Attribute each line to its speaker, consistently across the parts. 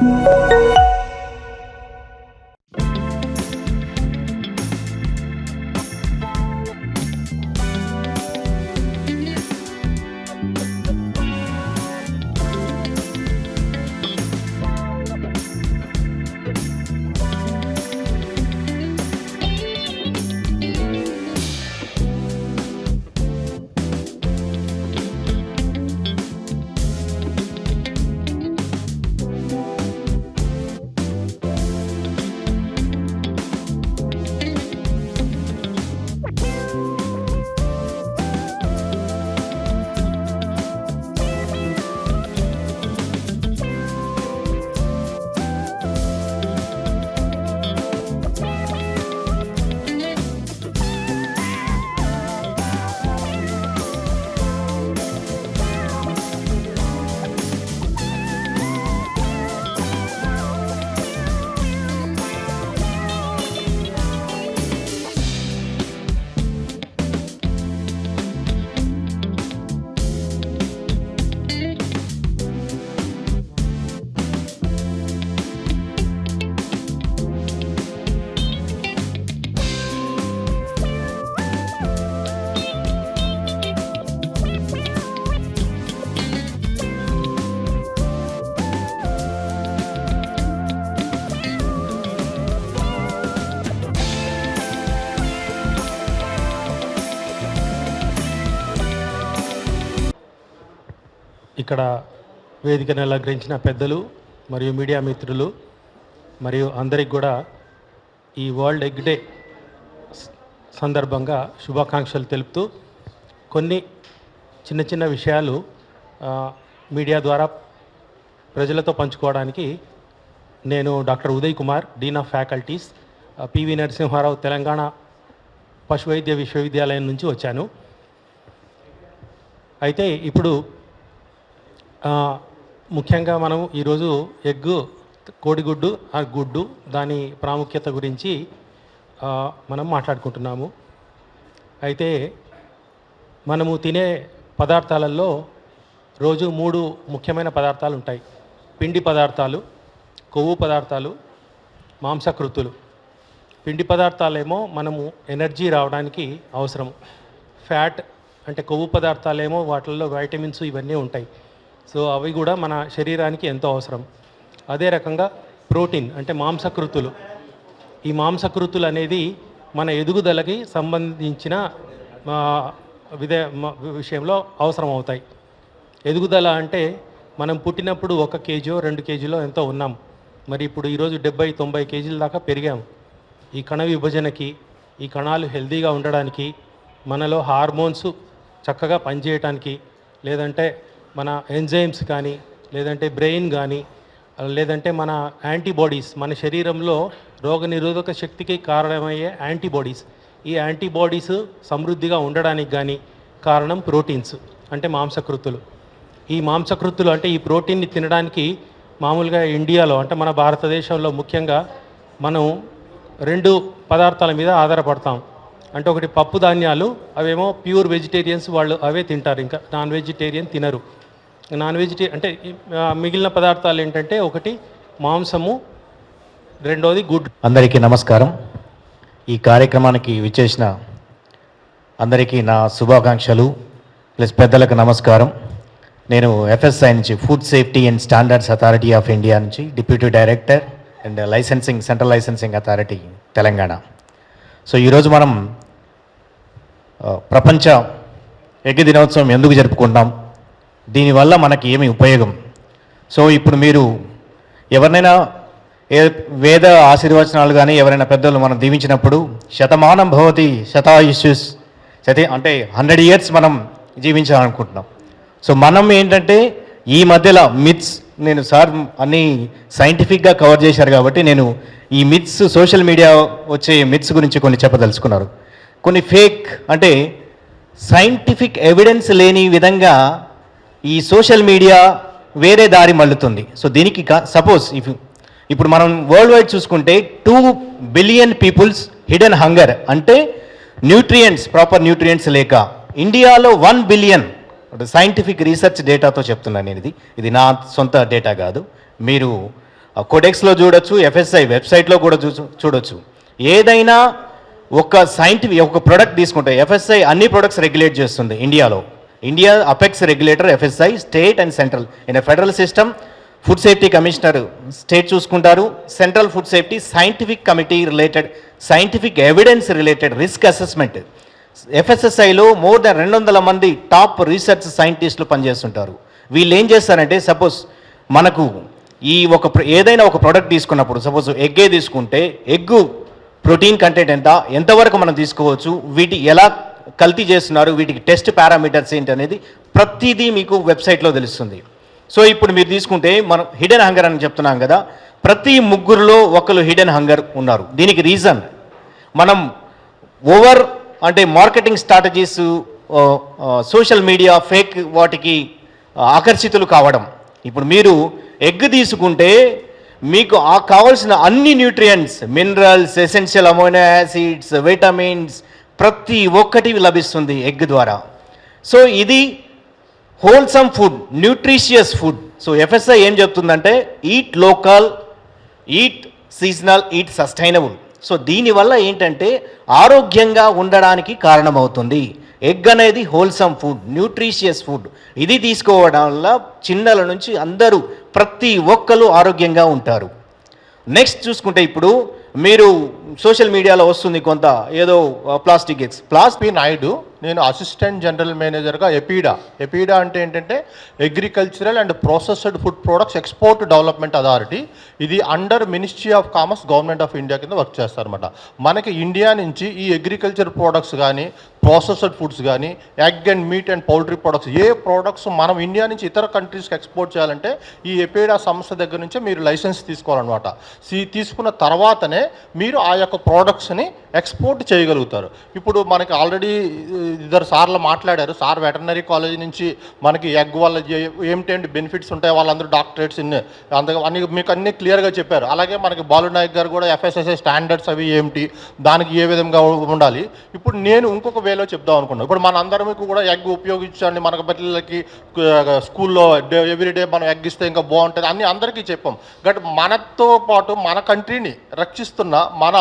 Speaker 1: Música ఇక్కడ వేదికను అలంకరించిన పెద్దలు మరియు మీడియా మిత్రులు మరియు అందరికి కూడా ఈ వరల్డ్ ఎగ్ డే సందర్భంగా శుభాకాంక్షలు తెలుపుతూ కొన్ని చిన్న చిన్న విషయాలు మీడియా ద్వారా ప్రజలతో పంచుకోవడానికి నేను doctor Uday Kumar dean of faculties PV Narasimha Rao Telangana పశువైద్య విశ్వవిద్యాలయం నుంచి వచ్చాను. అయితే ఇప్పుడు ముఖ్యంగా మనం ఈరోజు ఎగ్ కోడిగుడ్డు ఆ గుడ్డు దాని ప్రాముఖ్యత గురించి మనం మాట్లాడుకుంటున్నాము. అయితే మనము తినే పదార్థాలలో రోజు మూడు ముఖ్యమైన పదార్థాలు ఉంటాయి. పిండి పదార్థాలు కొవ్వు పదార్థాలు మాంసకృతులు. పిండి పదార్థాలేమో మనము ఎనర్జీ రావడానికి అవసరం. ఫ్యాట్ అంటే కొవ్వు పదార్థాలేమో వాటిల్లో వైటమిన్స్ ఇవన్నీ ఉంటాయి. సో అవి కూడా మన శరీరానికి ఎంతో అవసరం. అదే రకంగా ప్రోటీన్ అంటే మాంసకృతులు. ఈ మాంసకృతులు అనేది మన ఎదుగుదలకి సంబంధించిన ఆ, విదే విషయంలో అవసరం అవుతాయి ఎదుగుదల అంటే మనం పుట్టినప్పుడు ఒక కేజీ రెండు కేజీలో ఎంతో ఉన్నాం. మరి ఇప్పుడు ఈరోజు డెబ్బై తొంభై కేజీల దాకా పెరిగాం. ఈ కణ విభజనకి ఈ కణాలు హెల్తీగా ఉండడానికి మనలో హార్మోన్స్ చక్కగా పనిచేయటానికి లేదంటే మన ఎంజైమ్స్ కానీ లేదంటే బ్రెయిన్ కానీ లేదంటే మన యాంటీబాడీస్ మన శరీరంలో రోగనిరోధక శక్తికి కారణమయ్యే యాంటీబాడీస్ ఈ యాంటీబాడీస్ సమృద్ధిగా ఉండడానికి కానీ కారణం ప్రోటీన్స్ అంటే మాంసకృతులు. ఈ మాంసకృతులు అంటే ఈ ప్రోటీన్ని తినడానికి మామూలుగా ఇండియాలో అంటే మన భారతదేశంలో ముఖ్యంగా మనం రెండు పదార్థాల మీద ఆధారపడతాం. అంటే ఒకటి పప్పు ధాన్యాలు అవేమో ప్యూర్ వెజిటేరియన్స్ వాళ్ళు అవే తింటారు ఇంకా నాన్ వెజిటేరియన్ తినరు. నాన్ వెజిటేరియన్ అంటే మిగిలిన పదార్థాలు ఏంటంటే ఒకటి మాంసము రెండోది గుడ్
Speaker 2: అందరికీ నమస్కారం. ఈ కార్యక్రమానికి విచ్చేసిన అందరికీ నా శుభాకాంక్షలు ప్లస్ పెద్దలకు నమస్కారం. నేను ఎఫ్ఎస్ఐ నుంచి food safety and standards authority of India నుంచి deputy director and licensing central licensing authority Telangana. So ఈరోజు మనం ప్రపంచ ఎగ్ దినోత్సవం ఎందుకు జరుపుకుంటాం దీనివల్ల మనకి ఏమి ఉపయోగం? సో ఇప్పుడు మీరు ఎవరినైనా ఏ వేద ఆశీర్వచనాలు కానీ ఎవరైనా పెద్దలు మనం దీవించినప్పుడు శతమానం భవతి శతాయుష్యుస్ శతి అంటే హండ్రెడ్ ఇయర్స్ మనం జీవించాలనుకుంటున్నాం. సో మనం ఏంటంటే ఈ మధ్యలో మిత్స్ నేను సార్ అన్ని సైంటిఫిక్గా కవర్ చేశారు కాబట్టి నేను ఈ మిత్స్ సోషల్ మీడియా వచ్చే మిత్స్ గురించి కొన్ని చెప్పదలుచుకున్నారు. కొన్ని ఫేక్ అంటే సైంటిఫిక్ ఎవిడెన్స్ లేని విధంగా ఈ సోషల్ మీడియా వేరే దారి మళ్ళుతుంది. సో దీనికి సపోజ్ ఇఫ్ ఇప్పుడు మనం వరల్డ్ వైడ్ చూసుకుంటే two billion peoples hidden hunger అంటే న్యూట్రియంట్స్ ప్రాపర్ న్యూట్రియంట్స్ లేక ఇండియాలో వన్ బిలియన్ సైంటిఫిక్ రీసెర్చ్ డేటాతో చెప్తున్నాను నేను ఇది ఇది నా సొంత డేటా కాదు. మీరు కోడెక్స్లో చూడొచ్చు ఎఫ్ఎస్ఐ వెబ్సైట్లో కూడా చూ చూడొచ్చు. ఏదైనా ఒక సైంటిఫిక్ ఒక ప్రోడక్ట్ తీసుకుంటే ఎఫ్ఎస్ఐ అన్ని ప్రొడక్ట్స్ రెగ్యులేట్ చేస్తుంది ఇండియాలో. India apex regulator FSI state and central in federal system food safety commissioner state చూసుకుంటారు. Central food safety scientific committee related scientific evidence related risk assessment ఎఫ్ఎస్ఎస్ఐలో more than రెండు వందల మంది top research సైంటిస్టులు పనిచేస్తుంటారు. వీళ్ళు ఏం చేస్తారంటే సపోజ్ మనకు ఈ ఒక ప్ర- ఏదైనా ఒక ప్రోడక్ట్ తీసుకున్నప్పుడు సపోజ్ ఎగ్గే తీసుకుంటే ఎగ్గు ప్రోటీన్ కంటెంట్ ఎంత ఎంతవరకు మనం తీసుకోవచ్చు వీటి ఎలా కల్తీ చేస్తున్నారు. వీటికి టెస్ట్ పారామీటర్స్ ఏంటి అనేది ప్రతిదీ మీకు వెబ్సైట్లో తెలుస్తుంది. సో ఇప్పుడు మీరు తీసుకుంటే మనం హిడెన్ హంగర్ అని చెప్తున్నాం కదా ప్రతి ముగ్గురులో ఒకరు హిడెన్ హంగర్ ఉన్నారు. దీనికి రీజన్ మనం ఓవర్ అంటే marketing strategies social media fake వాటికి ఆకర్షితులు కావడం. ఇప్పుడు మీరు ఎగ్ తీసుకుంటే మీకు ఆ కావాల్సిన అన్ని nutrients minerals essential amino acids vitamins ప్రతి ఒక్కటి లభిస్తుంది ఎగ్ ద్వారా. సో ఇది wholesome food nutritious food so FSI ఏం చెప్తుందంటే eat local eat seasonal eat sustainable so దీనివల్ల ఏంటంటే ఆరోగ్యంగా ఉండడానికి కారణమవుతుంది. ఎగ్ అనేది హోల్సమ్ ఫుడ్ న్యూట్రిషియస్ ఫుడ్ ఇది తీసుకోవడం వల్ల చిన్నల నుంచి అందరూ ప్రతి ఒక్కరు ఆరోగ్యంగా ఉంటారు. నెక్స్ట్ చూసుకుంటే ఇప్పుడు మీరు సోషల్ మీడియాలో వస్తుంది కొంత ఏదో ప్లాస్టిక్ ఎగ్స్ ప్లాస్టిక్
Speaker 3: నాయుడు నేను అసిస్టెంట్ జనరల్ మేనేజర్గా ఎపీడా ఎపీడా అంటే ఏంటంటే agricultural and processed food products export development authority ఇది under ministry of commerce government of India కింద వర్క్ చేస్తారనమాట మనకి ఇండియా నుంచి ఈ అగ్రికల్చర్ ప్రోడక్ట్స్ కానీ ప్రాసెస్డ్ ఫుడ్స్ కానీ egg and meat and poultry products A products మనం ఇండియా నుంచి ఇతర కంట్రీస్కి ఎక్స్పోర్ట్ చేయాలంటే ఈ ఎపేడా సంస్థ దగ్గర నుంచే మీరు లైసెన్స్ తీసుకోవాలన్నమాట. సీ తీసుకున్న తర్వాతనే మీరు ఆ యొక్క ప్రోడక్ట్స్ని ఎక్స్పోర్ట్ చేయగలుగుతారు. ఇప్పుడు మనకి ఆల్రెడీ ఇద్దరు సార్లు మాట్లాడారు. సార్ వెటర్నరీ కాలేజ్ నుంచి మనకి ఎగ్ వల్ల ఏమిటేంటి బెనిఫిట్స్ ఉంటాయి? వాళ్ళందరూ డాక్టరేట్స్ ఇన్ని. అంత అన్ని మీకు అన్ని క్లియర్గా చెప్పారు. అలాగే మనకి బాలు నాయక్ గారు కూడా ఎఫ్ఎస్ఎస్ఐ స్టాండర్డ్స్ అవి ఏమిటి? దానికి ఏ విధంగా ఉండాలి? ఇప్పుడు నేను ఇంకొక వేలో చెప్దాం అనుకున్నాం. ఇప్పుడు మన అందరికి కూడా ఎగ్ ఉపయోగించండి. మన పిల్లలకి స్కూల్లో ఎవ్రీడే మనం ఎగ్ ఇస్తే ఇంకా బాగుంటుంది. అన్ని అందరికీ చెప్పాం. బట్ మనతో పాటు మన కంట్రీని రక్షిస్తున్న మన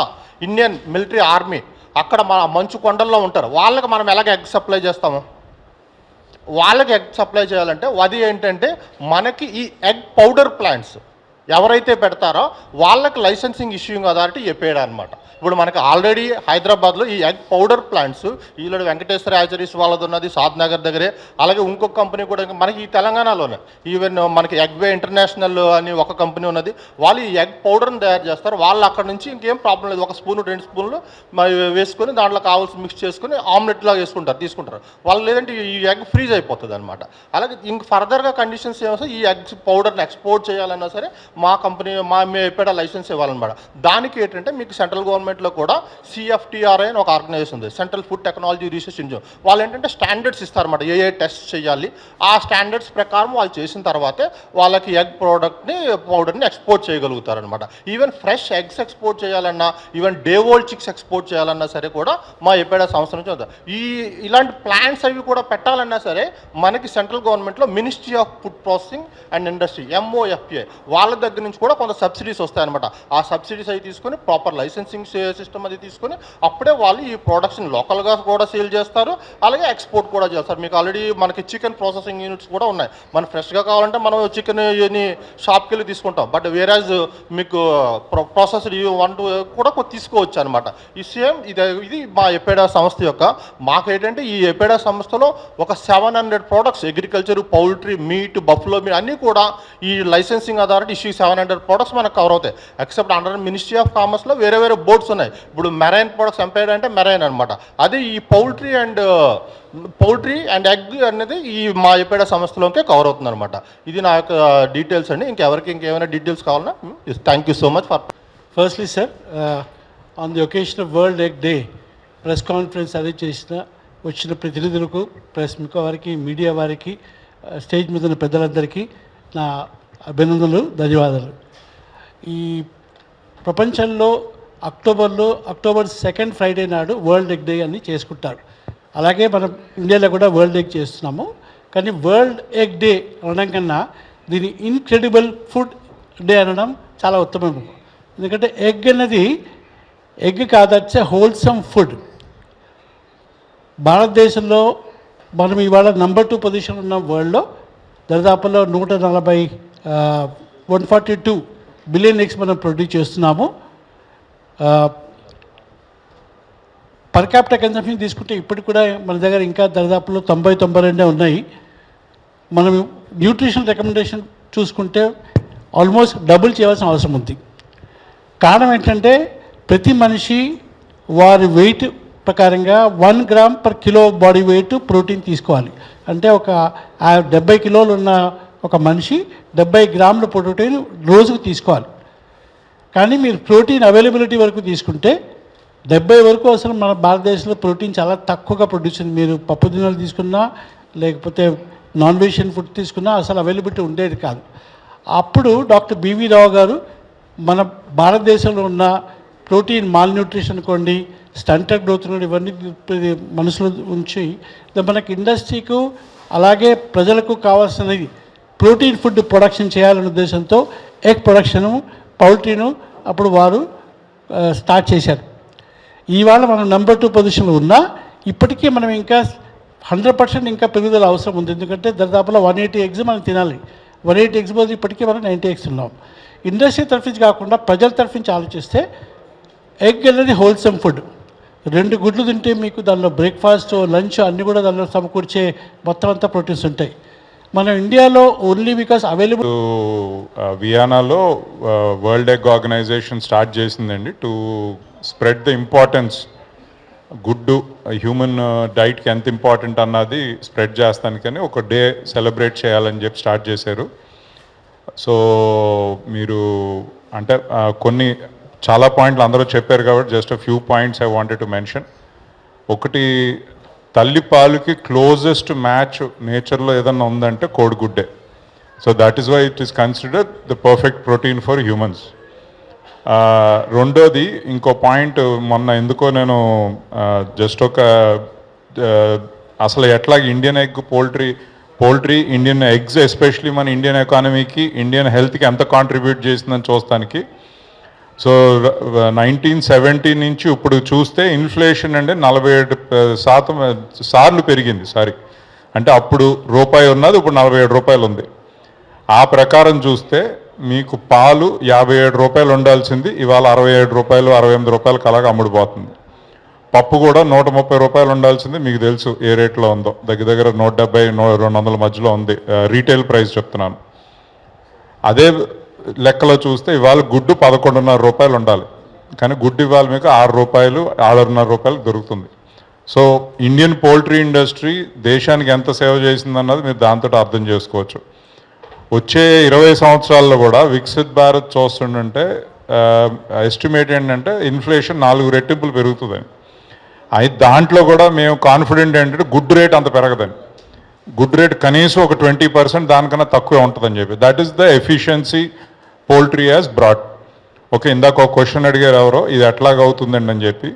Speaker 3: ఇండియన్ మిలిటరీ ఆర్మీ అక్కడ మన మంచు కొండల్లో ఉంటారు. వాళ్ళకి మనం ఎలాగ ఎగ్ సప్లై చేస్తాము? వాళ్ళకి ఎగ్ సప్లై చేయాలంటే అది ఏంటంటే మనకి ఈ ఎగ్ పౌడర్ ప్లాంట్స్ ఎవరైతే పెడతారో వాళ్ళకి లైసెన్సింగ్ ఇష్యూయింగ్ అథారిటీ చెప్పాడు అనమాట ఇప్పుడు మనకి ఆల్రెడీ హైదరాబాద్లో ఈ ఎగ్ పౌడర్ ప్లాంట్స్ ఈలో వెంకటేశ్వర యాచరీస్ వాళ్ళది ఉన్నది సాద్ నగర్ దగ్గరే. అలాగే ఇంకొక కంపెనీ కూడా మనకి ఈ తెలంగాణలోనే. ఈవెన్ మనకి ఎగ్వే ఇంటర్నేషనల్ అని ఒక కంపెనీ ఉన్నది. వాళ్ళు ఈ ఎగ్ పౌడర్ని తయారు చేస్తారు. వాళ్ళు అక్కడ నుంచి ఇంకేం ప్రాబ్లం లేదు. ఒక స్పూన్ రెండు స్పూన్లు వేసుకొని దాంట్లో కావాల్సి మిక్స్ చేసుకొని ఆమ్లెట్ లాగా వేసుకుంటారు తీసుకుంటారు. వాళ్ళు లేదంటే ఈ ఎగ్ ఫ్రీజ్ అయిపోతుంది అనమాట అలాగే ఇంక ఫర్దర్గా కండిషన్స్ ఏమో ఈ ఎగ్స్ పౌడర్ని ఎక్స్పోర్ట్ చేయాలన్నా సరే మా కంపెనీ మా మేము ఎప్పుడ లైసెన్స్ ఇవ్వాలన్నమాట. దానికి ఏంటంటే మీకు సెంట్రల్ గవర్నమెంట్లో కూడా సిఎఫ్టీఆర్ఐ అని ఒక ఆర్గనైజేషన్ ఉంది. Central food technology research engine. వాళ్ళు ఏంటంటే స్టాండర్డ్స్ ఇస్తారన్నమాట. ఏ ఏ టెస్ట్ చేయాలి ఆ స్టాండర్డ్స్ ప్రకారం వాళ్ళు చేసిన తర్వాతే వాళ్ళకి ఎగ్ ప్రోడక్ట్ని పౌడర్ని ఎక్స్పోర్ట్ చేయగలుగుతారనమాట ఈవెన్ ఫ్రెష్ ఎగ్స్ ఎక్స్పోర్ట్ చేయాలన్నా even day old chicks export చేయాలన్నా సరే కూడా మా ఎప్పేడా సంస్థ నుంచి ఉంది ఈ ఇలాంటి ప్లాన్స్ అవి కూడా పెట్టాలన్నా సరే మనకి సెంట్రల్ గవర్నమెంట్లో ministry of food processing and industry MOFA వాళ్ళ దగ్గర నుంచి కూడా కొంత సబ్సిడీస్ వస్తాయన్నమాట. ఆ సబ్సిడీస్ అవి తీసుకొని ప్రాపర్ లైసెన్సింగ్ సిస్టమ్ అది తీసుకొని అప్పుడే వాళ్ళు ఈ ప్రోడక్ట్స్ని లోకల్గా కూడా సేల్ చేస్తారు. అలాగే ఎక్స్పోర్ట్ కూడా చేస్తారు. మీకు ఆల్రెడీ మనకి చికెన్ ప్రాసెసింగ్ యూనిట్స్ కూడా ఉన్నాయి. మనం ఫ్రెష్గా కావాలంటే మనం చికెన్ షాప్కి వెళ్ళి తీసుకుంటాం. బట్ వేరాజ్ మీకు ప్రాసెస్డ్ వన్ టూ కూడా తీసుకోవచ్చు అనమాట ఈ సేమ్ ఇది ఇది మా ఎపేడా సంస్థ యొక్క మాకు ఏంటంటే ఈ ఎపేడా సంస్థలో ఒక seven hundred products agriculture poultry meat buffalo meat అన్నీ కూడా ఈ licensing authority issue seven hundred products మనకు కవర్ అవుతాయి. ఎక్సెప్ట్ అండర్ మినిస్ట్రీ ఆఫ్ కామర్స్లో వేరే వేరే బోర్డ్స్ ఉన్నాయి. ఇప్పుడు మెరైన్ ప్రొడక్ట్స్ ఎంపైర్ అంటే మెరైన్ అనమాట అది ఈ poultry and poultry and egg అనేది ఈ మా ఎపేడా సంస్థలోకే కవర్ అవుతుంది అనమాట ఇది నా యొక్క uh, డీటెయిల్స్ అండి. ఇంకెవరికి ఇంకేమైనా డీటెయిల్స్ కావాలన్నా thank you so much for
Speaker 4: firstly sir on the occasion of world egg day press conference అది చేసిన వచ్చిన ప్రతినిధులకు ప్రెస్ వారికి మీడియా వారికి uh, స్టేజ్ మీద ఉన్న పెద్దలందరికీ నా అభినందనలు ధన్యవాదాలు. ఈ ప్రపంచంలో అక్టోబర్లో అక్టోబర్ సెకండ్ ఫ్రైడే నాడు వరల్డ్ ఎగ్ డే అని చేసుకుంటారు. అలాగే మనం ఇండియాలో కూడా వరల్డ్ ఎగ్ చేస్తున్నాము. కానీ వరల్డ్ ఎగ్ డే అనడం కన్నా దీని ఇన్క్రెడిబుల్ ఫుడ్ డే అనడం చాలా ఉత్తమం ఎందుకంటే ఎగ్ అనేది ఎగ్ కాదు అట్స్ హోల్సమ్ ఫుడ్. భారతదేశంలో మనం ఇవాళ నెంబర్ టూ పొజిషన్ ఉన్న వరల్డ్లో దరిదాపులో నూట నలభై one forty two billion eggs మనం ప్రొడ్యూస్ చేస్తున్నాము. పర్ క్యాపిటల్ కన్సంప్షన్ తీసుకుంటే ఇప్పటికి కూడా మన దగ్గర ఇంకా దరిదాపులో తొంభై తొంభై రెండే ఉన్నాయి. మనం న్యూట్రిషన్ రికమెండేషన్ చూసుకుంటే ఆల్మోస్ట్ డబుల్ చేయాల్సిన అవసరం ఉంది. కారణం ఏంటంటే ప్రతి మనిషి వారి వెయిట్ ప్రకారంగా one gram per kilo body weight protein తీసుకోవాలి. అంటే ఒక డెబ్బై కిలోలు ఉన్న ఒక మనిషి డెబ్బై గ్రాముల ప్రోటీన్ రోజుకు తీసుకోవాలి. కానీ మీరు ప్రోటీన్ అవైలబిలిటీ వరకు తీసుకుంటే డెబ్బై వరకు అసలు మన భారతదేశంలో ప్రోటీన్ చాలా తక్కువగా ప్రొడ్యూస్ అయింది మీరు పప్పు దినాలు తీసుకున్నా లేకపోతే నాన్ వెజిటేరియన్ ఫుడ్ తీసుకున్నా అసలు అవైలబిలిటీ ఉండేది కాదు. అప్పుడు డాక్టర్ బివి రావు గారు మన భారతదేశంలో ఉన్న ప్రోటీన్ మాల్ న్యూట్రిషన్ అనుకోండి స్టంటర్ గ్రోత్ నుండి ఇవన్నీ మనసులో ఉంచి మనకి ఇండస్ట్రీకు అలాగే ప్రజలకు కావాల్సినది ప్రోటీన్ ఫుడ్ ప్రొడక్షన్ చేయాలనే ఉద్దేశంతో ఎగ్ ప్రొడక్షను పౌల్ట్రీను అప్పుడు వారు స్టార్ట్ చేశారు. ఇవాళ మనం నెంబర్ టూ పొజిషన్లో ఉన్నా ఇప్పటికీ మనం ఇంకా హండ్రెడ్ పర్సెంట్ ఇంకా పెరుగుదల అవసరం ఉంది. ఎందుకంటే దరిదాపులో వన్ ఎయిటీ ఎగ్స్ మనం తినాలి. వన్ ఎయిటీ ఎగ్స్ బదులు ఇప్పటికీ మనం నైంటీ ఎగ్స్ ఉన్నాం. ఇండస్ట్రీ తరఫు కాకుండా ప్రజల తరఫించి ఆలోచిస్తే ఎగ్ అనేది హోల్సమ్ ఫుడ్ రెండు గుడ్లు తింటే మీకు దానిలో బ్రేక్ఫాస్ట్ లంచ్ అన్నీ కూడా దానిలో సమకూర్చే మొత్తం అంతా ప్రోటీన్స్ ఉంటాయి. మన ఇండియాలో ఓన్లీ బికాస్ అవైలబుల్
Speaker 5: వియానాలో వరల్డ్ ఎగ్ ఆర్గనైజేషన్ స్టార్ట్ చేసిందండి టు స్ప్రెడ్ ద ఇంపార్టెన్స్ గుడ్డు హ్యూమన్ డైట్కి ఎంత ఇంపార్టెంట్ అన్నది స్ప్రెడ్ చేస్తానికని ఒక డే సెలబ్రేట్ చేయాలని చెప్పి స్టార్ట్ చేశారు. సో మీరు అంటే కొన్ని చాలా పాయింట్లు అందరూ చెప్పారు కాబట్టి just few points I wanted to mention ఒకటి తల్లి పాలుకి క్లోజెస్ట్ మ్యాచ్ నేచర్లో ఏదన్నా ఉందంటే కోడిగుడ్డే. So that is why it is consider the perfect protein for humans రెండోది ఇంకో పాయింట్ మొన్న ఎందుకో నేను జస్ట్ ఒక అసలు ఎట్లా Indian egg poultry poultry Indian eggs especially మన ఇండియన్ ఎకానమీకి ఇండియన్ హెల్త్కి ఎంత కాంట్రిబ్యూట్ చేసిందని చూస్తానికి సో నైన్టీన్ సెవెంటీ నుంచి ఇప్పుడు చూస్తే ఇన్ఫ్లేషన్ అంటే నలభై ఏడు శాతం సార్లు పెరిగింది సారీ. అంటే అప్పుడు రూపాయి ఉన్నది ఇప్పుడు నలభై ఏడు రూపాయలు ఉంది. ఆ ప్రకారం చూస్తే మీకు పాలు యాభై ఏడు రూపాయలు ఉండాల్సింది ఇవాళ అరవై ఏడు రూపాయలు అరవై ఎనిమిది రూపాయలు అలాగ అమ్ముడుపోతుంది. పప్పు కూడా నూట ముప్పై రూపాయలు ఉండాల్సింది మీకు తెలుసు ఏ రేట్లో ఉందో. దగ్గర దగ్గర నూట డెబ్బై నూ రెండు వందల మధ్యలో ఉంది రీటైల్ ప్రైస్ చెప్తున్నాను. అదే లెక్కలో చూస్తే ఇవాళ గుడ్డు పదకొండున్నర రూపాయలు ఉండాలి. కానీ గుడ్డు ఇవాళ మీకు ఆరు రూపాయలు ఆరున్నర రూపాయలు దొరుకుతుంది. సో ఇండియన్ పోల్ట్రీ ఇండస్ట్రీ దేశానికి ఎంత సేవ చేసిందన్నది మీరు దాంతో అర్థం చేసుకోవచ్చు. వచ్చే ఇరవై సంవత్సరాల్లో కూడా వికసిత్ భారత్ చూస్తుండంటే ఎస్టిమేట్ ఏంటంటే ఇన్ఫ్లేషన్ నాలుగు రెట్టింపులు పెరుగుతుందని అయితే దాంట్లో కూడా మేము కాన్ఫిడెంట్ ఏంటంటే గుడ్ రేట్ అంత పెరగదని గుడ్ రేట్ కనీసం ఒక ట్వంటీ పర్సెంట్ దానికన్నా తక్కువే ఉంటుందని చెప్పి. That is the efficiency poultry as broad okay ఇందాక ఒక క్వశ్చన్ అడిగారు ఎవరో ఇది ఎట్లాగ అవుతుందండి అని చెప్పి.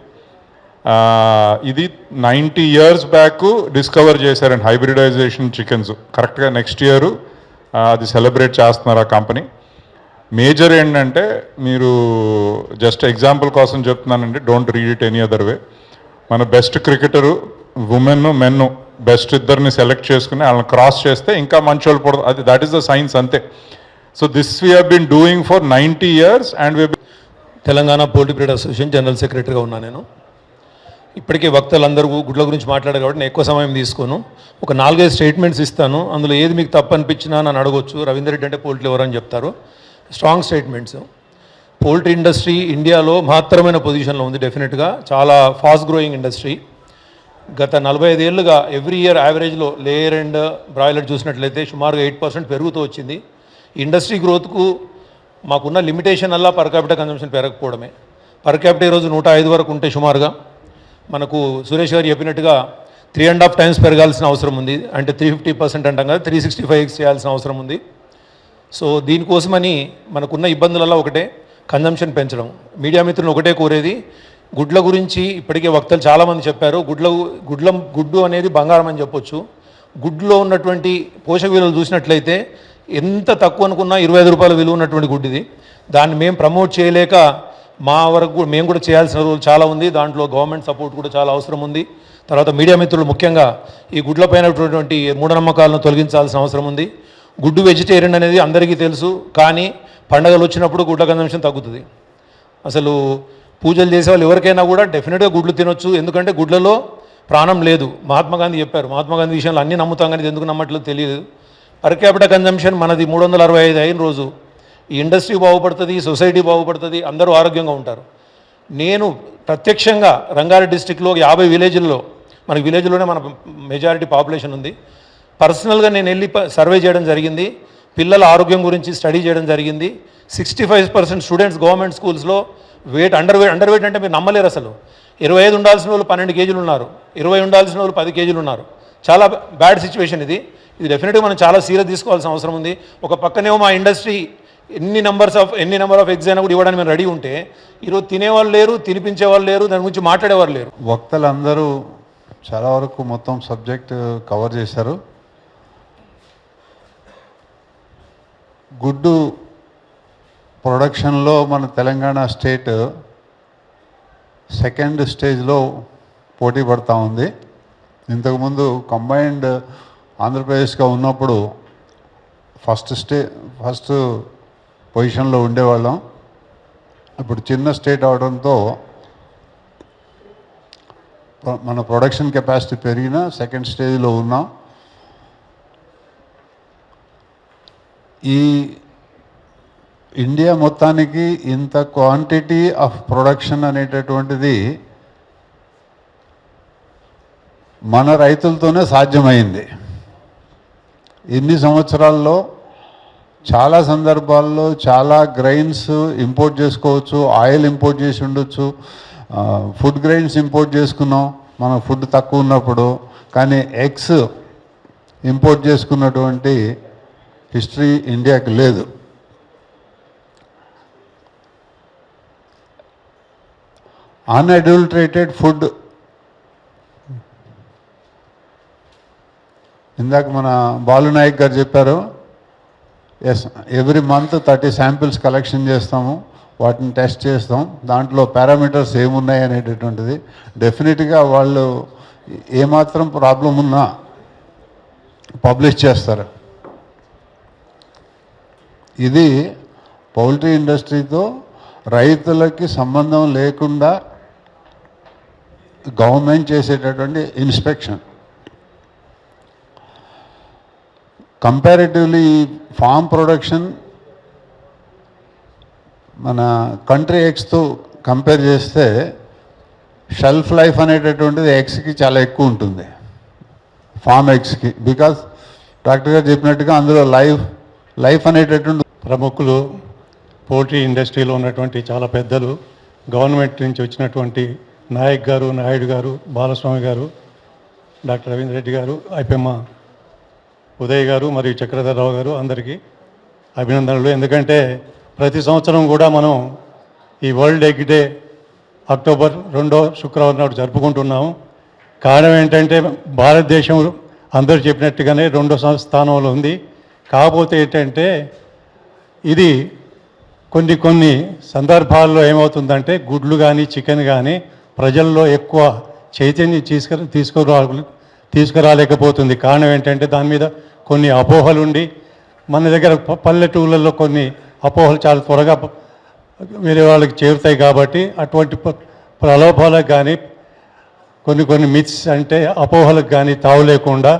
Speaker 5: ఇది నైంటీ ఇయర్స్ బ్యాక్ డిస్కవర్ చేశారండి హైబ్రిడైజేషన్ చికెన్స్ కరెక్ట్గా నెక్స్ట్ ఇయర్ అది సెలబ్రేట్ చేస్తున్నారు ఆ కంపెనీ మేజర్ ఏంటంటే మీరు జస్ట్ ఎగ్జాంపుల్ కోసం చెప్తున్నానండి don't read it any other way మన best cricketer women men best ఇద్దరిని సెలెక్ట్ చేసుకుని వాళ్ళని క్రాస్ చేస్తే ఇంకా మంచి వాళ్ళు పడుతుంది అది దాట్ ఈస్ ద సైన్స్ అంతే. So this we been doing for ninety years and we
Speaker 6: Telangana poultry breed association general సెక్రటరీగా ఉన్నాను నేను. ఇప్పటికే వక్తలందరూ గుడ్ల గురించి మాట్లాడారు కాబట్టి నేను ఎక్కువ సమయం తీసుకోను. ఒక నాలుగైదు స్టేట్మెంట్స్ ఇస్తాను. అందులో ఏది మీకు తప్పు అనిపించినా నన్ను అడగొచ్చు. రవీందర్ రెడ్డి అంటే పోల్ట్రీ ఎవరని చెప్తారు. స్ట్రాంగ్ స్టేట్మెంట్స్ పోల్ట్రీ ఇండస్ట్రీ ఇండియాలో మహత్తరమైన పొజిషన్లో ఉంది డెఫినెట్గా చాలా ఫాస్ట్ గ్రోయింగ్ ఇండస్ట్రీ గత నలభై ఐదేళ్ళుగా ఎవ్రీ ఇయర్ యావరేజ్లో లేయర్ అండ్ బ్రాయిలర్ చూసినట్లయితే సుమారుగా ఎయిట్ పర్సెంట్ పెరుగుతూ వచ్చింది. ఇండస్ట్రీ గ్రోత్కు మాకున్న లిమిటేషన్ అల్లా పర్ క్యాపిటల్ కన్జంప్షన్ పెరగకపోవడమే. పర్ క్యాపిటల్ ఈరోజు నూట ఐదు వరకు ఉంటే సుమారుగా. మనకు సురేష్ గారు చెప్పినట్టుగా త్రీ అండ్ హాఫ్ టైమ్స్ పెరగాల్సిన అవసరం ఉంది. అంటే త్రీ ఫిఫ్టీ పర్సెంట్ అంటాం కదా త్రీ సిక్స్టీ ఫైవ్ చేయాల్సిన అవసరం ఉంది. సో దీనికోసమని మనకున్న ఇబ్బందులలో ఒకటే కన్జంప్షన్ పెంచడం. మీడియా మిత్రులు ఒకటే కోరేది గుడ్ల గురించి ఇప్పటికే వక్తలు చాలామంది చెప్పారు. గుడ్ల గుడ్ల గుడ్డు అనేది బంగారం అని చెప్పొచ్చు. గుడ్లో ఉన్నటువంటి పోషక విలువలు చూసినట్లయితే ఎంత తక్కువ అనుకున్నా ఇరవై ఐదు రూపాయల విలువ ఉన్నటువంటి గుడ్డు ఇది. దాన్ని మేము ప్రమోట్ చేయలేక మా వరకు కూడా- మేము కూడా చేయాల్సిన రోజులు చాలా ఉంది. దాంట్లో గవర్నమెంట్ సపోర్ట్ కూడా చాలా అవసరం ఉంది. తర్వాత మీడియా మిత్రులు ముఖ్యంగా ఈ గుడ్లపైన ఉన్నటువంటి మూఢనమ్మకాలను తొలగించాల్సిన అవసరం ఉంది. గుడ్డు వెజిటేరియన్ అనేది అందరికీ తెలుసు. కానీ పండగలు వచ్చినప్పుడు గుడ్ల కన్సంప్షన్ తగ్గుతుంది. అసలు పూజలు చేసే వాళ్ళు ఎవరికైనా కూడా డెఫినెట్గా గుడ్లు తినొచ్చు. ఎందుకంటే గుడ్లలో ప్రాణం లేదు. మహాత్మా గాంధీ చెప్పారు. మహాత్మా గాంధీ విషయంలో అన్నీ నమ్ముతాం కానీ ఎందుకు నమ్మట్లేదు తెలియదు పర్ క్యాపిటల్ కన్జంప్షన్ మనది మూడు వందల అరవై ఐదు అయిన రోజు. ఈ ఇండస్ట్రీ బాగుపడుతుంది సొసైటీ బాగుపడుతుంది అందరూ ఆరోగ్యంగా ఉంటారు. నేను ప్రత్యక్షంగా రంగారెడ్డి డిస్టిక్లో యాభై విలేజ్ల్లో మన విలేజ్లోనే మన మెజారిటీ పాపులేషన్ ఉంది. పర్సనల్గా నేను వెళ్ళి సర్వే చేయడం జరిగింది. పిల్లల ఆరోగ్యం గురించి స్టడీ చేయడం జరిగింది. Sixty five percent students government స్కూల్స్లో weight under weight under weight అంటే మీరు నమ్మలేరు అసలు. ఇరవై ఐదు ఉండాల్సిన వాళ్ళు పన్నెండు కేజీలు ఉన్నారు. ఇరవై ఉండాల్సిన వాళ్ళు పది కేజీలు ఉన్నారు. చాలా బ్యాడ్ సిచ్యువేషన్ ఇది. ఇది డెఫినెట్గా మనం చాలా సీరియస్ తీసుకోవాల్సిన అవసరం ఉంది. ఒక పక్కనేమో మా ఇండస్ట్రీ ఎన్ని నెంబర్స్ ఆఫ్ ఎన్ని నెంబర్ ఆఫ్ ఎగ్స్ అయినా కూడా ఇవ్వడానికి మేము రెడీ ఉంటే ఈరోజు తినేవాళ్ళు లేరు తినిపించే వాళ్ళు లేరు దాని గురించి మాట్లాడేవారు లేరు.
Speaker 7: వక్తలందరూ చాలా వరకు మొత్తం సబ్జెక్ట్ కవర్ చేశారు. గుడ్డు ప్రొడక్షన్లో మన తెలంగాణ స్టేట్ సెకండ్ స్టేజ్లో పోటీ పడతా ఉంది. ఇంతకుముందు కంబైన్డ్ ఆంధ్రప్రదేశ్గా ఉన్నప్పుడు ఫస్ట్ స్టే ఫస్ట్ పొజిషన్లో ఉండేవాళ్ళం. ఇప్పుడు చిన్న స్టేట్ అవడంతో మన ప్రొడక్షన్ కెపాసిటీ పెరిగిన సెకండ్ స్టేజ్లో ఉన్నాం. ఈ ఇండియా మొత్తానికి ఇంత క్వాంటిటీ ఆఫ్ ప్రొడక్షన్ అనేటటువంటిది మన రైతులతోనే సాధ్యమైంది. ఇన్ని సంవత్సరాల్లో చాలా సందర్భాల్లో చాలా గ్రెయిన్స్ ఇంపోర్ట్ చేసుకోవచ్చు ఆయిల్ ఇంపోర్ట్ చేసి ఉండొచ్చు ఫుడ్ గ్రెయిన్స్ ఇంపోర్ట్ చేసుకున్నాం మన ఫుడ్ తక్కువ ఉన్నప్పుడు కానీ ఎగ్స్ ఇంపోర్ట్ చేసుకున్నటువంటి హిస్టరీ ఇండియాకి లేదు. అన్అడల్టరేటెడ్ ఫుడ్ ఇందాక మన బాలునాయక్ గారు చెప్పారు yes every month thirty samples collection చేస్తాము వాటిని టెస్ట్ చేస్తాం దాంట్లో పారామీటర్స్ ఏమున్నాయి అనేటటువంటిది. డెఫినెట్గా వాళ్ళు ఏమాత్రం ప్రాబ్లం ఉన్నా పబ్లిష్ చేస్తారు. ఇది పౌల్ట్రీ ఇండస్ట్రీతో రైతులకి సంబంధం లేకుండా గవర్నమెంట్ చేసేటటువంటి ఇన్స్పెక్షన్. కంపారిటివ్లీ ఫామ్ ప్రొడక్షన్ మన కంట్రీ ఎక్స్తో కంపేర్ చేస్తే షెల్ఫ్ లైఫ్ అనేటటువంటిది ఎగ్స్కి చాలా ఎక్కువ ఉంటుంది. ఫామ్ ఎగ్స్కి బికాస్ డాక్టర్ గారు చెప్పినట్టుగా అందులో లైఫ్ లైఫ్ అనేటటువంటి
Speaker 8: ప్రముఖులు పోల్ట్రీ ఇండస్ట్రీలో ఉన్నటువంటి చాలా పెద్దలు గవర్నమెంట్ నుంచి వచ్చినటువంటి నాయక్ గారు నాయుడు గారు బాలస్వామి గారు డాక్టర్ రవీంద్ర రెడ్డి గారు ఐపెమ్మ ఉదయ్ గారు మరియు చక్రధరరావు గారు అందరికీ అభినందనలు. ఎందుకంటే ప్రతి సంవత్సరం కూడా మనం ఈ వరల్డ్ ఎగ్ డే అక్టోబర్ రెండో శుక్రవారం నాడు జరుపుకుంటున్నాము. కారణం ఏంటంటే భారతదేశం అందరూ చెప్పినట్టుగానే రెండో స్థానంలో ఉంది. కాకపోతే ఏంటంటే ఇది కొన్ని కొన్ని సందర్భాల్లో ఏమవుతుందంటే గుడ్లు కానీ చికెన్ కానీ ప్రజల్లో ఎక్కువ చైతన్యం తీసుకు తీసుకురా తీసుకురాలేకపోతుంది. కారణం ఏంటంటే దాని మీద కొన్ని అపోహలు ఉండి మన దగ్గర పల్లెటూళ్ళల్లో కొన్ని అపోహలు చాలా త్వరగా వేరే వాళ్ళకి చేరుతాయి కాబట్టి అటువంటి ప్రలోభాలకు కానీ కొన్ని కొన్ని మిత్స్ అంటే అపోహలకు కానీ తావు లేకుండా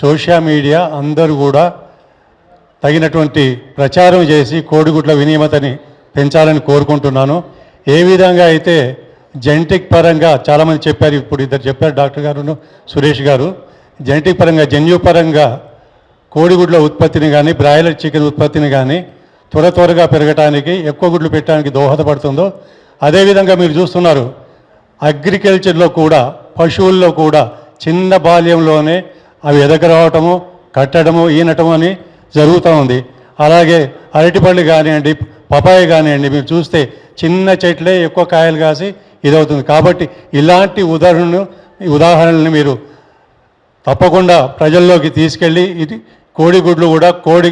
Speaker 8: సోషల్ మీడియా అందరూ కూడా తగినటువంటి ప్రచారం చేసి కోడిగుడ్ల వినియమతని పెంచాలని కోరుకుంటున్నాను. ఏ విధంగా అయితే జెనెటిక్ పరంగా చాలామంది చెప్పారు ఇప్పుడు ఇద్దరు చెప్పారు డాక్టర్ గారు సురేష్ గారు. జెనెటిక్ పరంగా జన్యు పరంగా కోడిగుడ్ల ఉత్పత్తిని కానీ బ్రాయిలర్ చికెన్ ఉత్పత్తిని కానీ త్వర త్వరగా పెరగటానికి ఎక్కువ గుడ్లు పెట్టడానికి దోహదపడుతుందో అదేవిధంగా మీరు చూస్తున్నారు అగ్రికల్చర్లో కూడా పశువుల్లో కూడా చిన్న బాల్యంలోనే అవి ఎదగరావటము కట్టడము ఈనటము అని జరుగుతూ ఉంది. అలాగే అరటిపళ్ళు కానివ్వండి పపాయ కానివ్వండి మీరు చూస్తే చిన్న చెట్లే ఎక్కువ కాయలు కాసి ఇదవుతుంది. కాబట్టి ఇలాంటి ఉదాహరణను ఉదాహరణలు మీరు తప్పకుండా ప్రజల్లోకి తీసుకెళ్ళి ఇది కోడిగుడ్లు కూడా కోడి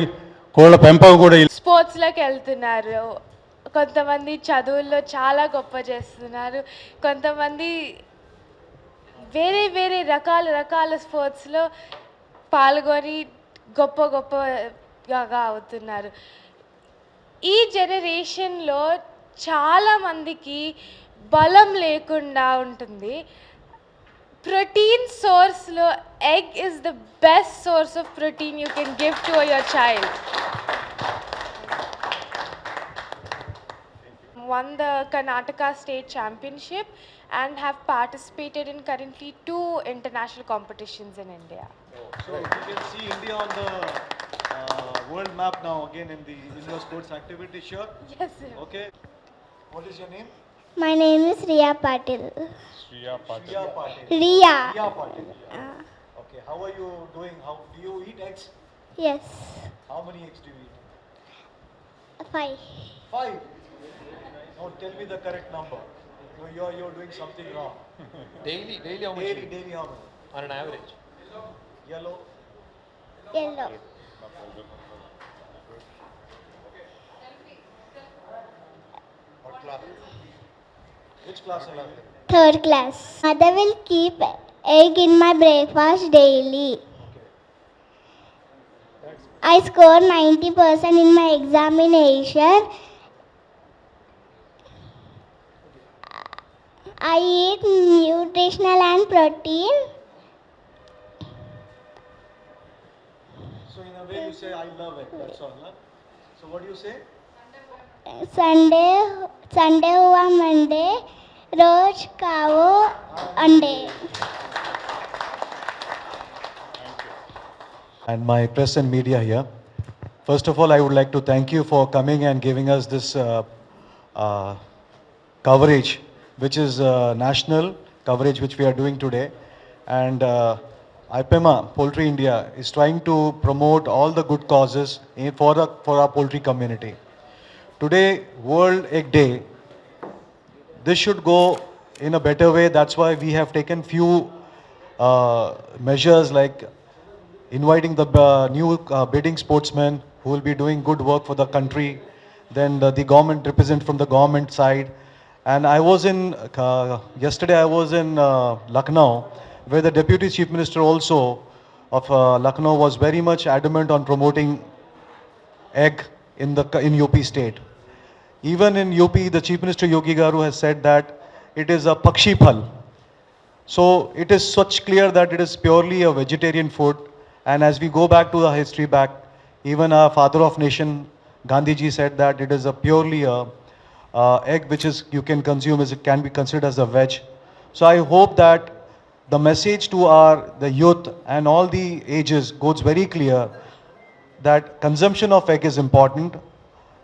Speaker 8: కోళ్ళ పెంపకం కూడా
Speaker 9: స్పోర్ట్స్లోకి వెళ్తున్నారు. కొంతమంది చదువుల్లో చాలా గొప్ప చేస్తున్నారు. కొంతమంది వేరే వేరే రకాల రకాల స్పోర్ట్స్లో పాల్గొని గొప్ప గొప్పగా అవుతున్నారు. ఈ జనరేషన్లో చాలామందికి బలం లేకుండా ఉంటుంది protein సోర్స్లో egg is the best source of protein you can give to your child won the Karnataka State Championship and have participated in currently two international competitions in India.
Speaker 10: So you can see India on the uh, world map now again in the indoor sports activity. Sure.
Speaker 9: Yes, sir.
Speaker 10: Okay. What is your name?
Speaker 11: My name is Riya Patil.
Speaker 5: Ria Patil.
Speaker 10: Shriya Patil.
Speaker 11: Riya.
Speaker 10: Riya Patil. Uh, Okay, how are you doing? How do you eat eggs?
Speaker 11: yes.
Speaker 10: How many eggs do you eat?
Speaker 11: Five.
Speaker 10: Five. No, tell me the correct number. No, you're you're doing something wrong.
Speaker 6: Daily, daily how much?
Speaker 10: Daily, daily, how many?
Speaker 6: On an average.
Speaker 10: Yellow.
Speaker 11: Yellow.
Speaker 10: What class? Which class are you in?
Speaker 11: Third class. Mother will keep egg in my breakfast daily. I score 90% in my examination. I eat nutritional and protein.
Speaker 10: So in a way you say I love it. That's all. Huh? So what do you say?
Speaker 11: Sunday Sunday हुआ Monday रोज खाओ अंडे
Speaker 10: and my press and media here. First of all, I would like to thank you for coming and giving us this uh, uh, coverage, which is uh, national coverage, which we are doing today. And uh, IPEMA, Poultry India, is trying to promote all the good causes in, for, the, for our poultry community. Today, World Egg Day, this should go in a better way. That's why we have taken few uh, measures like inviting the uh, new uh, bidding sportsmen who will be doing good work for the country. Then the, the government represent from the government side. And I was in, uh, yesterday I was in uh, Lucknow, where the Deputy Chief Minister also of uh, Lucknow was very much adamant on promoting egg in the in UP state. Even in UP, the Chief Minister Yogi Garu has said that it is a pakshi phal. So it is such clear that it is purely a vegetarian food. And as we go back to the history back, even our father of nation, Gandhiji said that it is a purely a, uh, egg which is you can consume as it can be considered as a veg. So I hope that the message to our the youth and all the ages goes very clear that consumption of egg is important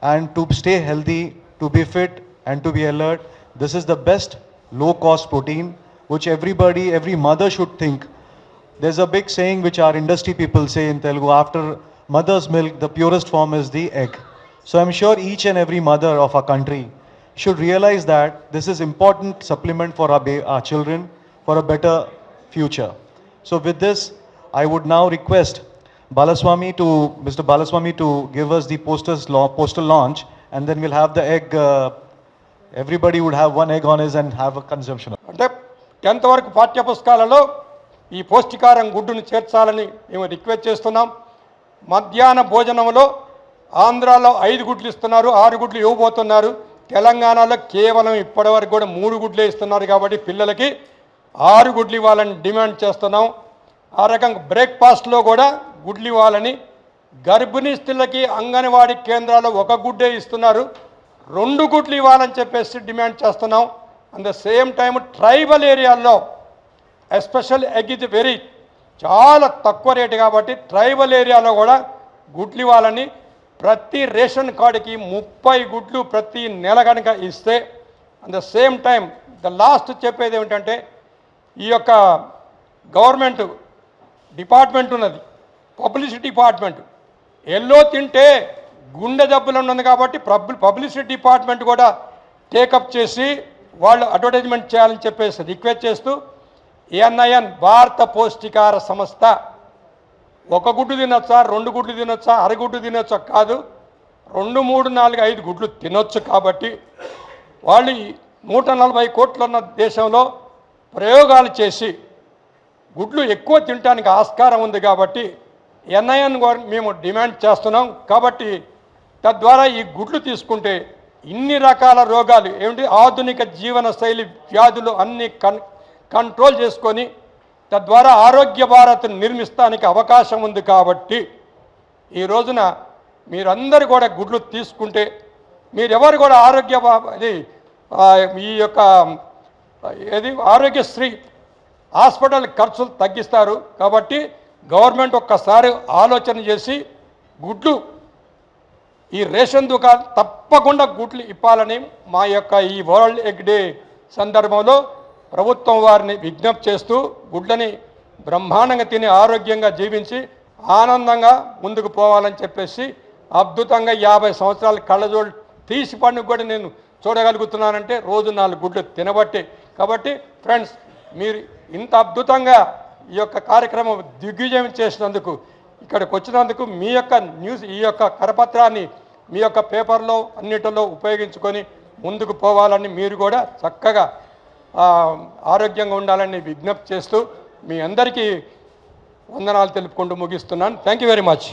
Speaker 10: and to stay healthy, to be fit and to be alert, this is the best low cost protein which everybody, every mother should think. There's a big saying which our industry people say in Telugu after mother's milk, the purest form is the egg. So I'm sure each and every mother of our country should realize that this is important supplement for our, our children for a better future. So with this, I would now request Balaswamy to, Mr. Balaswamy to give us the posters law, postal launch and then we'll have the egg, uh, everybody would have one egg on his and have a consumption.
Speaker 12: అంటే tenth వరకు పాఠ్య పుస్తకాలలో ఈ పౌష్టికారం గుడ్డును చేర్చాలని మేము request చేస్తున్నాం మధ్యాహ్న భోజనంలో ఆంధ్రాలో ఐదు గుడ్లు ఇస్తున్నారు ఆరు గుడ్లు ఇవ్వబోతున్నారు తెలంగాణలో కేవలం ఇప్పటివరకు కూడా మూడు గుడ్లే ఇస్తున్నారు కాబట్టి పిల్లలకి ఆరు గుడ్లు ఇవ్వాలని డిమాండ్ చేస్తున్నాం ఆ రకంగా బ్రేక్ఫాస్ట్లో కూడా గుడ్లు ఇవ్వాలని గర్భిణీ స్త్రీలకి అంగన్వాడీ కేంద్రాల్లో ఒక గుడ్డే ఇస్తున్నారు. రెండు గుడ్లు ఇవ్వాలని చెప్పేసి డిమాండ్ చేస్తున్నాం. At the same time tribal ఏరియాల్లో ఎస్పెషల్ ఎగ్ ఇది వెరీ చాలా తక్కువ రేటు కాబట్టి ట్రైబల్ ఏరియాలో కూడా గుడ్లు ఇవ్వాలని ప్రతి రేషన్ కార్డుకి ముప్పై గుడ్లు ప్రతి నెల కనుక ఇస్తే at the same time the last చెప్పేది ఏమిటంటే ఈ యొక్క గవర్నమెంట్ డిపార్ట్మెంట్ ఉన్నది. Publicity department. ఎల్లో తింటే గుండె జబ్బులు ఉన్నది కాబట్టి పబ్లిసిటీ డిపార్ట్మెంట్ కూడా టేకప్ చేసి వాళ్ళు అడ్వర్టైజ్మెంట్ చేయాలని చెప్పేసి రిక్వెస్ట్ చేస్తూ ఎన్ఐఎన్ భారత పౌష్టికార సంస్థ ఒక గుడ్డు తినొచ్చా రెండు గుడ్లు తినొచ్చా అరగుడ్డు తినొచ్చా కాదు రెండు మూడు నాలుగు ఐదు గుడ్లు తినొచ్చు కాబట్టి వాళ్ళు నూట నలభై కోట్లున్న దేశంలో ప్రయోగాలు చేసి గుడ్లు ఎక్కువ తినడానికి ఆస్కారం ఉంది కాబట్టి ఎన్ఐఎన్ మేము డిమాండ్ చేస్తున్నాం కాబట్టి తద్వారా ఈ గుడ్లు తీసుకుంటే ఇన్ని రకాల రోగాలు ఏమిటి? ఆధునిక జీవన శైలి వ్యాధులు అన్ని కన్ కంట్రోల్ చేసుకొని తద్వారా ఆరోగ్య భారత్ నిర్మిస్తానికి అవకాశం ఉంది కాబట్టి ఈ రోజున మీరందరూ కూడా గుడ్లు తీసుకుంటే మీరెవరు కూడా ఆరోగ్య భా- ఇది ఈ యొక్క ఏది? ఆరోగ్యశ్రీ హాస్పిటల్ ఖర్చులు తగ్గిస్తారు కాబట్టి గవర్నమెంట్ ఒక్కసారి ఆలోచన చేసి గుడ్లు ఈ రేషన్ దుకాణం తప్పకుండా గుడ్లు ఇప్పాలని మా యొక్క ఈ వరల్డ్ ఎగ్ డే సందర్భంలో ప్రభుత్వం వారిని విజ్ఞప్తి చేస్తూ గుడ్లని బ్రహ్మాండంగా తిని ఆరోగ్యంగా జీవించి ఆనందంగా ముందుకు పోవాలని చెప్పేసి అద్భుతంగా యాభై సంవత్సరాల కళ్ళజోళ్ళు తీసి పండుగ కూడా నేను చూడగలుగుతున్నానంటే రోజు నాలుగు గుడ్లు తినబట్టి. కాబట్టి ఫ్రెండ్స్ మీరు ఇంత అద్భుతంగా ఈ యొక్క కార్యక్రమం దిగ్విజయం చేసినందుకు ఇక్కడికి వచ్చినందుకు మీ యొక్క న్యూస్ ఈ యొక్క కరపత్రాన్ని మీ యొక్క పేపర్లో అన్నిటిలో ఉపయోగించుకొని ముందుకు పోవాలని మీరు కూడా చక్కగా ఆరోగ్యంగా ఉండాలని విజ్ఞప్తి చేస్తూ మీ అందరికీ వందనాలు తెలుపుకుంటూ ముగిస్తున్నాను. Thank you very much